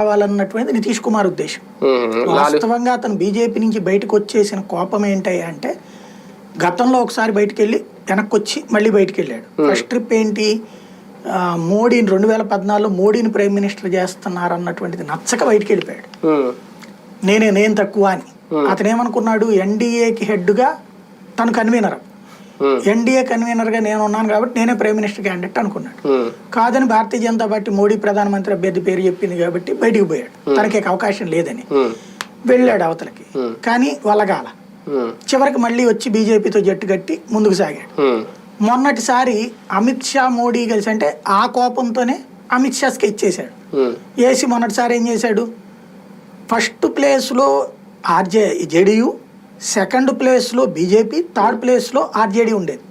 కావాలన్నటువంటిది నితీష్ కుమార్ ఉద్దేశం. వాస్తవంగా అతను బీజేపీ నుంచి బయటకు వచ్చేసిన కోపం ఏంటయ్యా అంటే గతంలో ఒకసారి బయటికి వెళ్ళి వెనక్కి వచ్చి మళ్ళీ బయటికి వెళ్ళాడు ఫస్ట్ ట్రిప్ ఏంటి? మోడీని రెండు వేల పద్నాలుగులో మోడీని ప్రైమ్ మినిస్టర్ చేస్తున్నారు అన్నటువంటిది నచ్చక బయటికి వెళ్ళిపోయాడు నేనే నేను తక్కువ అని. అతను ఏమనుకున్నాడు ఎన్డీఏకి హెడ్గా తను కన్వీనర్ ఎన్డీఏ కన్వీనర్గా నేను ఉన్నాను కాబట్టి నేనే ప్రైమ్ మినిస్టర్ క్యాండిడేట్ అనుకున్నాడు కాదని భారతీయ జనతా పార్టీ మోడీ ప్రధానమంత్రి అభ్యర్థి పేరు చెప్పింది కాబట్టి బయటికి పోయాడు. తనకి ఇక అవకాశం లేదని. ఉమ్, వెళ్ళాడు అవతలకి. Hmm. కానీ వల్లగాల ఉమ్, చివరికి మళ్ళీ వచ్చి బీజేపీతో జట్టు కట్టి ముందుకు సాగాడు. మొన్నటిసారి అమిత్ షా మోడీ కలిసి అంటే ఆ కోపంతోనే అమిత్ షా స్కెచ్ చేశాడు. వేసి మొన్నటిసారి ఏం చేశాడు? ఫస్ట్ ప్లేస్లో ఆర్జే జేడీయూ సెకండ్ ప్లేస్లో బీజేపీ థర్డ్ ప్లేస్లో ఆర్జేడీ ఉండేది.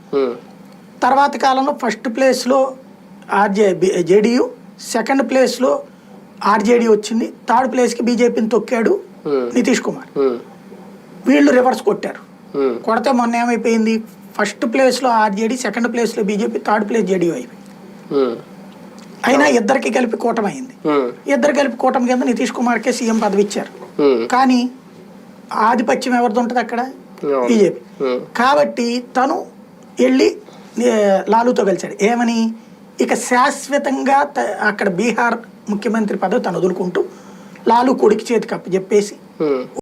తర్వాత కాలంలో ఫస్ట్ ప్లేస్లో ఆర్జే జేడీయూ సెకండ్ ప్లేస్లో ఆర్జేడీ వచ్చింది. థర్డ్ ప్లేస్కి బీజేపీని తొక్కాడు నితీష్ కుమార్. వీళ్ళు రివర్స్ కొట్టారు. కొడితే మొన్న ఏమైపోయింది? ఫస్ట్ ప్లేస్లో ఆర్జేడీ సెకండ్ ప్లేస్లో బీజేపీ థర్డ్ ప్లేస్ జేడీయూ అయిపోయింది. అయినా ఇద్దరికి కలిపి కూటమి అయింది ఇద్దరు కలిపి కూటమి కింద నితీష్ కుమార్కే సీఎం పదవి ఇచ్చారు కానీ ఆధిపత్యం ఎవరిది ఉంటుంది అక్కడ. బీజేపీ. కాబట్టి తను వెళ్ళి లాలూతో కలిశాడు. ఏమని? ఇక శాశ్వతంగా అక్కడ బీహార్ ముఖ్యమంత్రి పదవి తను వదులుకుంటూ లాలు కొడుకు చేతికి అప్పచెప్పేసి.